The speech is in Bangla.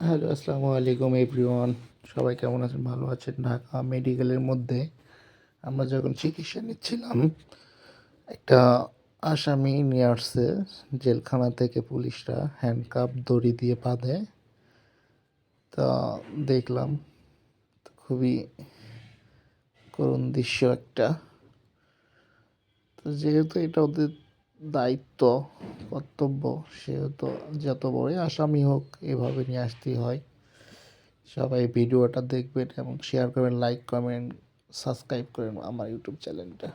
হ্যালো, আসসালামু আলাইকুম এভরিওয়ান। সবাই কেমন আছেন? ভালো আছেন? ঢাকা মেডিকেলের মধ্যে আমরা যখন চিকিৎসা নিচ্ছিলাম, একটা আসামি নিয়ে জেলখানা থেকে পুলিশরা হ্যান্ডকাপ দড়ি দিয়ে বাঁধে। তা দেখলাম, খুবই করুণ দৃশ্য একটা। তো যেহেতু এটা ওদের দায়িত্ব কর্তব্য সেহেতু যত বড়ই আসামি হোক, এভাবে নিয়ে আসতেই হয়। সবাই ভিডিওটা দেখবেন এবং শেয়ার করবেন লাইক কমেন্ট সাবস্ক্রাইব করেন আমার ইউটিউব চ্যানেলটা